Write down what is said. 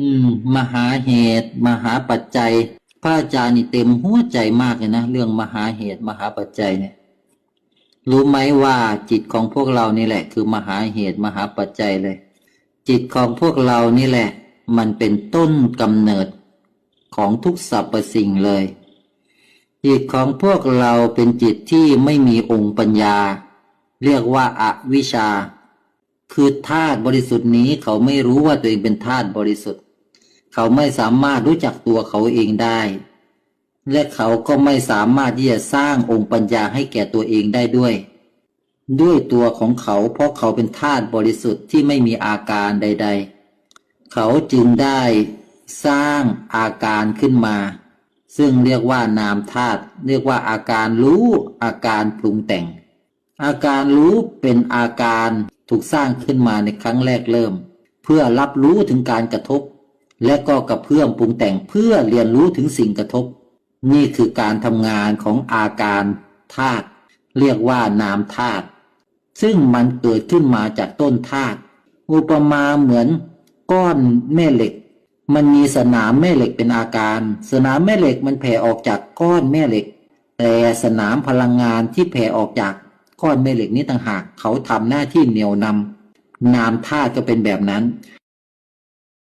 อืม มหาเหตุ มหาปัจจัย พระอาจารย์นี่เต็มหัวใจมากเลยนะเรื่องมหาเหตุ มหาปัจจัยเนี่ย รู้ไหมว่าจิตของพวกเรานี่แหละ คือมหาเหตุ มหาปัจจัยเลย จิตของพวกเรานี่แหละ มันเป็นต้นกำเนิดของทุกสรรพสิ่งเลย จิตของพวกเราเป็นจิตที่ไม่มีองค์ปัญญา เรียกว่าอาวิชชาคือธาตุบริสุทธิ์นี้เขาไม่รู้ว่าตัวเองเป็นธาตุบริสุทธิ์ เขาไม่สามารถรู้จักตัวเขาเองได้ และเขาก็ไม่สามารถที่จะสร้างองค์ปัญญาให้แก่ตัวเองได้ด้วย ด้วยตัวของเขาเพราะเขาเป็นธาตุบริสุทธิ์ที่ไม่มีอาการใด ๆ เขาจึงได้สร้างอาการขึ้นมา ซึ่งเรียกว่านามธาตุเรียกว่าอาการรู้อาการปรุงแต่ง อาการรู้เป็นอาการถูกสร้างขึ้นมาในครั้งแรกเริ่ม เพื่อรับรู้ถึงการกระทบ และก็กระเพื่อมปรุงแต่งเพื่อเรียนรู้ถึงสิ่งกระทบ นี่คือการทำงานของอาการธาตุเรียกว่านามธาตุซึ่งมันเกิดขึ้นมาจากต้นธาตุอุปมาเหมือนก้อนแม่เหล็ก มันมีสนามแม่เหล็กเป็นอาการ สนามแม่เหล็กมันแผ่ออกจากก้อนแม่เหล็ก แต่สนามพลังงานที่แผ่ออกจากก้อนแม่เหล็กนี้ต่างหากเขาทำหน้าที่เหนี่ยวนำนามธาตุก็เป็นแบบนั้น